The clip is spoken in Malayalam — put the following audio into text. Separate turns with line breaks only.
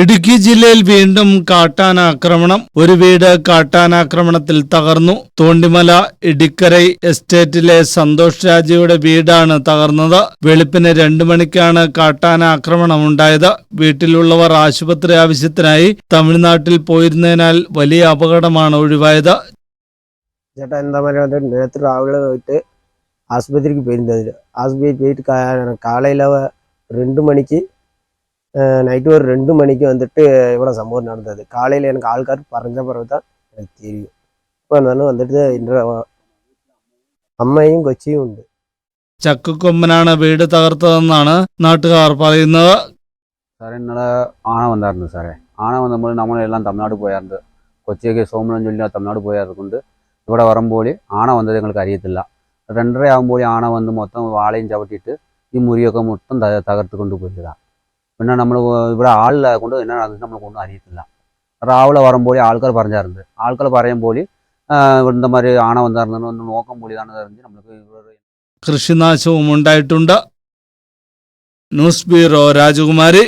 ഇടുക്കി ജില്ലയിൽ വീണ്ടും കാട്ടാന ആക്രമണം. ഒരു വീട് കാട്ടാനാക്രമണത്തിൽ തകർന്നു. തോണ്ടിമല ഇടിക്കരൈ എസ്റ്റേറ്റിലെ സന്തോഷ് രാജയുടെ വീടാണ് തകർന്നത്. വെളുപ്പിന് രണ്ടു മണിക്കാണ് കാട്ടാന ആക്രമണം ഉണ്ടായത്. വീട്ടിലുള്ളവർ ആശുപത്രി ആവശ്യത്തിനായി തമിഴ്നാട്ടിൽ പോയിരുന്നതിനാൽ വലിയ അപകടമാണ് ഒഴിവായത്.
ചേട്ടാ എന്താ പറയുക നേരത്തെ രാവിലെ പോയിട്ട് ആശുപത്രിക്ക് പോയിരുന്നതിൽ ആശുപത്രി പോയിട്ട് കാലയില രണ്ട് മണിക്ക് நைட்டு ஒரு ரெண்டு மணிக்கு வந்துட்டு இவ்வளோ சம்பவம் நடந்தது காலையில் எனக்கு ஆள்கார் பறஞ்ச பிறகு தான் எனக்கு தெரியும் இப்போ இருந்தாலும் வந்துட்டு இன்ற അമ്മയും കൊച്ചിയും ഉണ്ട്
കൊമ്പനാണ് വീട് തകർത്തതെന്നാണ് നാട്ടുകാർ പറയുന്നത്
സാറേ ഇന്നലെ ആണ വന്നായിരുന്നു സാറേ ആണ വന്നപ്പോൾ നമ്മളെല്ലാം തമിഴ്നാട് പോയായിരുന്നു കൊച്ചിയൊക്കെ സോമനം ചൊല്ലി തമിഴ്നാട് പോയായിരുന്നുണ്ട് ഇവിടെ വരുമ്പോൾ ആണ വന്നത് ഞങ്ങൾക്ക് അറിയത്തില്ല രണ്ടര ആകുമ്പോൾ ആണ വന്ന് മൊത്തം വാളയും ചവിട്ടിയിട്ട് ഈ മുറിയൊക്കെ മൊത്തം തകർത്ത് കൊണ്ടുപോയതാണ് പിന്നെ നമ്മൾ ഇവിടെ ആളില്ലാതെ കൊണ്ട് എന്നാ നമ്മൾക്കൊന്നും അറിയത്തില്ല രാവിലെ വരുമ്പോൾ ആൾക്കാർ പറഞ്ഞായിരുന്നു ആൾക്കാർ പറയുമ്പോൾ ഇവിടുത്തെ മാതിരി ആണ വന്നായിരുന്നു ഒന്ന് നോക്കുമ്പോൾ ഇതാണ് അറിഞ്ഞ് നമ്മൾക്ക്
കൃഷിനാശവും ഉണ്ടായിട്ടുണ്ട്. ന്യൂസ് ബ്യൂറോ രാജകുമാരി.